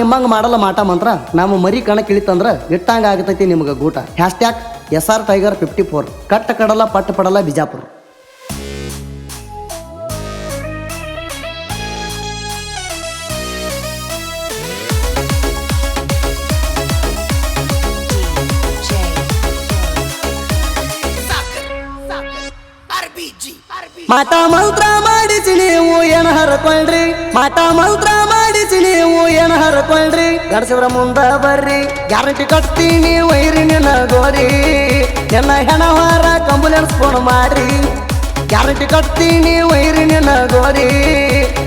ನಿಮ್ಮಂಗ ಮಾಡಲ್ಲ ಮಾಟ ಮಂತ್ರ, ನಮ್ಮ ಮರಿ ಕಣಕ್ಕೆ ಕಿಳಿತಂದ್ರ ಇಟ್ಟಂಗ ಆಗತೈತಿ ನಿಮ್ಗೆ ಗೂಟ. Hashtag S R tiger fifty four ಕಟ್ಟ ಕಡಲ, ಪಟ್ಟ ಪಡಲ ಬಿಜಾಪುರ. ಮಾಟ ಮಂತ್ರ ಮಾಡಿಸಿ ನೀವು ಏನ ಹರ್ಕೊಳ್ರಿ? ಮಾಟ ಮಂತ್ರ ಮಾಡಿಸಿ ನೀವು ಏನ ಹರ್ಕೊಳ್ರಿ? ಗಡಸಿವ್ರ ಮುಂದ ಬರ್ರಿ. ಗ್ಯಾರಂಟಿ ಕಟ್ತೀನಿ ವೈರಿ ನಿನ್ನ ಗೋರಿ. ಎಲ್ಲ ಹೆಣವಾರ ಕಂಬುಲೆನ್ಸ್ ಫೋನ್ ಮಾಡ್ರಿ. ಗ್ಯಾರಂಟಿ ಕಟ್ತೀನಿ ವೈರಿ ನಿನ್ನ ಗೋರಿ.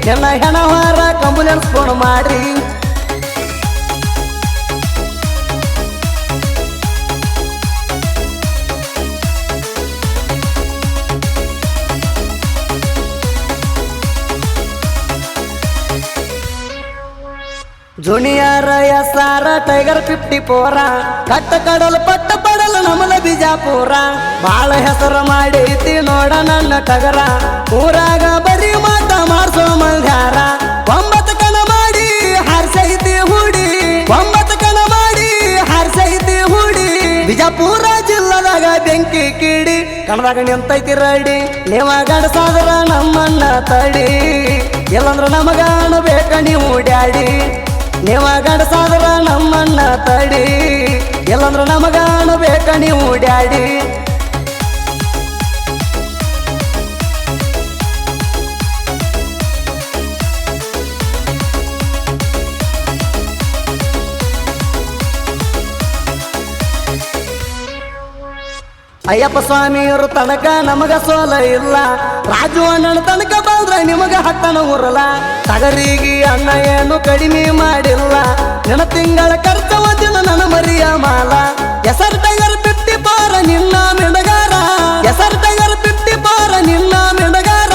ಎಲ್ಲ ಹೆಣವಾರ ಕಂಬುಲೆನ್ಸ್ ಫೋನ್ ಮಾಡ್ರಿ. Junior S R tiger fifty four. ಕಟ್ಟ ಕಡಲ್, ಪಟ್ಟ ಪಡಲ್ ನಮಲ ಬಿಜಾಪುರ. ಬಾಳ ಹೆಸರು ಮಾಡೈತಿ ನೋಡ ನನ್ನ ಟಗರ. ಊರಾಗ ಬರೀ ಮಾತ ಮಾಡ್ಸೋ ಮಲ್ಯಾರ ಒಂಬತ್ತು ಕಣ ಮಾಡಿ ಹಾರ್ಸೈತಿ ಹೂಡಿ. ಒಂಬತ್ತು ಕಣ ಮಾಡಿ ಹಾರ್ಸೈತಿ ಹೂಡಿ. ಬಿಜಾಪುರ ಜಿಲ್ಲದಾಗ ಬೆಂಕಿ ಕಿಡಿ. ಕಣದಾಗ ನಿಂತೈತಿ ರಡಿ. ನೀವ ಗಡಸಾದ್ರ ನಮ್ಮನ್ನ ತಡಿ. ಇಲ್ಲಂದ್ರ ನಮಗಾಣ ಅನ್ಬೇಕ ನೀವು ಡ್ಯಾಡಿ. ನೀವ ಗಂಡಸಾದ್ರ ನಮ್ಮನ್ನ ತಡಿ. ಎಲ್ಲಂದ್ರ ನಮಗಾಣ ಬೇಕ ನೀವು ಡ್ಯಾಡಿ. ಅಯ್ಯಪ್ಪ ಸ್ವಾಮಿಯವರು ತನಕ ನಮಗ ಸೋಲ ಇಲ್ಲ. ರಾಜು ಅಣ್ಣನ ತನಕ ಬಂದ್ರೆ ನಿಮಗ ಹತ್ತನ ಊರಲ್ಲ ತಗರಿಗೆ ಅಣ್ಣ ಏನು ಕಡಿಮೆ ಮಾಡಿಲ್ಲ. ನನ್ನ ತಿಂಗಳ ಖರ್ಚು ಒಂದಿನ ನನ್ನ ಮರಿಯ ಮಾಲ. ಹೆಸರು ಟೈಗರ್ ಬಿಟ್ಟಿ ಪಾರ ನಿನ್ನ ಮೆಡಗಾರ ಹೆಸರು ಟೈಗರ್ ಬಿಟ್ಟಿ ಪಾರ ನಿನ್ನ ಮೆಡಗಾರ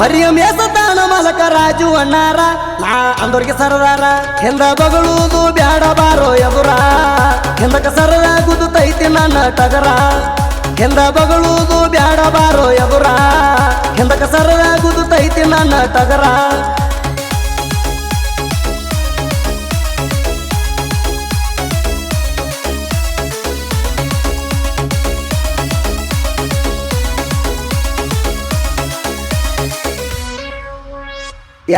ಮರಿಯ ಮೇಸತಾನ ಮಲಕ ರಾಜು ಅಣ್ಣಾರ. ನಾ ಅಂದ್ರಿಗೆ ಸರದಾರ. ಹಿಂದ ಬಗಳುವುದು ಬ್ಯಾಡ ಬಾರೋ ಎದುರ. ಹಿಂದಕ ಸರದಾಗುದು ತೈತಿ ನನ್ನ ಟಗರ. ಹಿಂದ ಬಗಳುವುದು ಬ್ಯಾಡ ಬಾರೋ ಎದುರ. ಹಿಂದಕ ಸರದಾಗುದು ತೈತಿ ನನ್ನ ಟಗರ.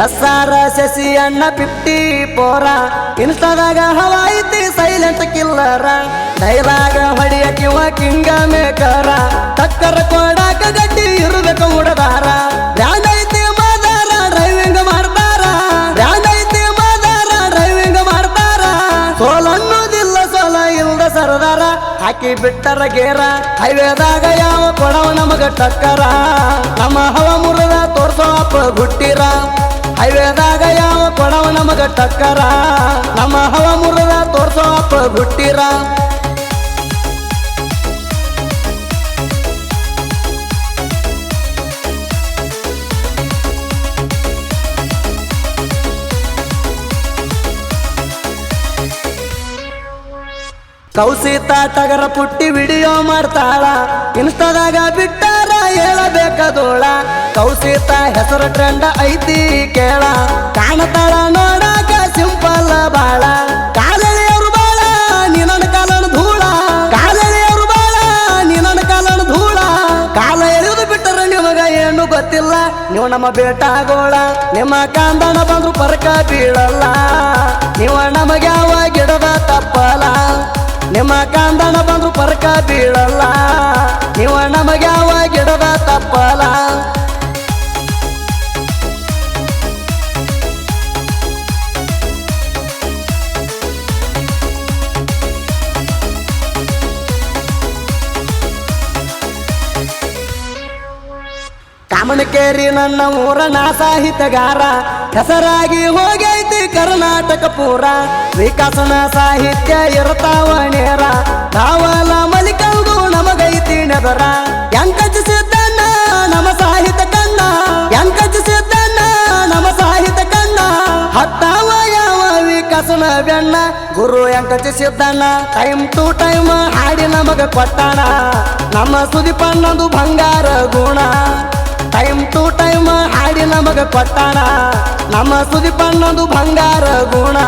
ಎಸ್ ಆರ್ ಶಶಿ ಅಣ್ಣ ಫಿಫ್ಟಿ ಪೋರ. ಇನ್ಸ್ಟಾದಾಗ ಹವಾ ಐತಿ ಸೈಲೆಂಟ್ ಕಿಲ್ಲರ ಡೈಲಾಗ ಹೊಡಿಯಕ್ಕೆ ಕಿಂಗ ಮೇಕರ ತಕ್ಕರ ಕೊಡಾಕ ಗಟ್ಟಿ ಇರಬೇಕು ಉಡದಾರ ಬ್ರ್ಯಾಂಡ್ ಐತಿ ಮಾದಾರ ಡ್ರೈವಿಂಗ್ ಮಾಡ್ತಾರ. ಬ್ರ್ಯಾಂಡ್ ಐತಿ ಮಾದಾರ ಡ್ರೈವಿಂಗ್ ಮಾಡ್ತಾರ. ಸೋಲನ್ನೋದಿಲ್ಲ ಸೋಲ ಇಲ್ದ ಸರದಾರ. ಹಾಕಿ ಬಿಟ್ಟರ ಗೇರ. ಹೈವೇದಾಗ ಯಾವ ಕೊಡವ ನಮಗ ಟಕ್ಕರ. ನಮ್ಮ ಹವ ಮುರದ ತೋರ್ಸೋ ಅಪ್ಪ ಗುಟ್ಟಿರ ಹೈವೇದಾಗ ಯಾವ ಕೊಡವ ನಮಗ ಟಕ್ಕರ. ನಮ್ಮ ಹವ ಮುರದ ತೋರ್ಸೋ ಅಪ್ಪ ಗುಟ್ಟಿರ ಕೌಸಿತ ಟಗರ ಪುಟ್ಟಿ ವಿಡಿಯೋ ಮಾಡ್ತಾಳ. ಇನ್ಸ್ಟಾದಾಗ ಬಿಟ್ಟಾರ ಹೇಳಬೇಕದೋಳ. ಕೌಸಿತ ಹೆಸರು ಟ್ರೆಂಡ್ ಐತಿ ಕೇಳ. ಕಾಣತಾಳ ನೋಡಾಕ ಸಿಂಪಲ್ ಬಾಳ. ಕಾಲೆಳೆಯವರು ಬಾಳ ನಿನ್ನ ಕಾಲನ ಧೂಳ. ಕಾಲೆಳೆಯವರು ಬಾಳ ನಿನ್ನ ಕಾಲನ ಧೂಳ. ಕಾಲ ಎಳೆದು ಬಿಟ್ಟರ ನಿಮಗ ಏನು ಗೊತ್ತಿಲ್ಲ. ನೀವು ನಮ್ಮ ಬೇಟಾಗೋಳ. ನಿಮ್ಮ ಕಾಂದಣ ಬಂದ್ರು ಪರಕ ಬೀಳಲ್ಲ. ನೀವು ನಮಗೆ ಯಾವ ಗಿಡದ ತಪ್ಪಲ ನಿಮ್ಮ ಕಾಂದಣ ಬಂದ್ರು ಪರಕ ಬೀಳಲ್ಲ. ಕಾಮನಕೇರಿ ನನ್ನ ಊರ ನಾ ಸಾಹಿತ್ಯಗಾರ. ಹೆಸರಾಗಿ ಹೋಗೈತಿ ಕರ್ನಾಟಕ ಪೂರ. ವಿಕಾಸನ ಸಾಹಿತ್ಯ ಇರತಾವ ನೇರ ಕಾವಲ ಮಲಿಕಂದು ನಮಗೈತಿ ನೆದರ. ಎಂಕಜ ಸಿದ್ದಣ್ಣ ನಮ್ಮ ಸಾಹಿತ್ಯ ಕನ್ನ. ಎಂಕಜ ಸಿದ್ದಣ್ಣ ನಮ್ಮ ಸಾಹಿತ್ಯ ಕನ್ನ. ಹತ್ತಾವ ಯಾವ ವಿಕಾಸನ ಬೆಣ್ಣ ಗುರು ಎಂಕಜ ಸಿದ್ದಣ್ಣ, ಟೈಮ್ ಟು ಟೈಮ್ ಹಾಡಿ ನಮಗ ಕೊಟ್ಟಾಣ. ನಮ್ಮ ಸುದಿಪಣ್ಣದು ಬಂಗಾರ ಗುಣ. ಟೈಮ್ ಟು ಟೈಮ್ ಹಾಡಿ ನಮಗ ಕೊಟ್ಟಾಣ ನಮ್ಮ ಸುದೀಪಣ್ಣದು ಬಂಗಾರ ಗುಣ.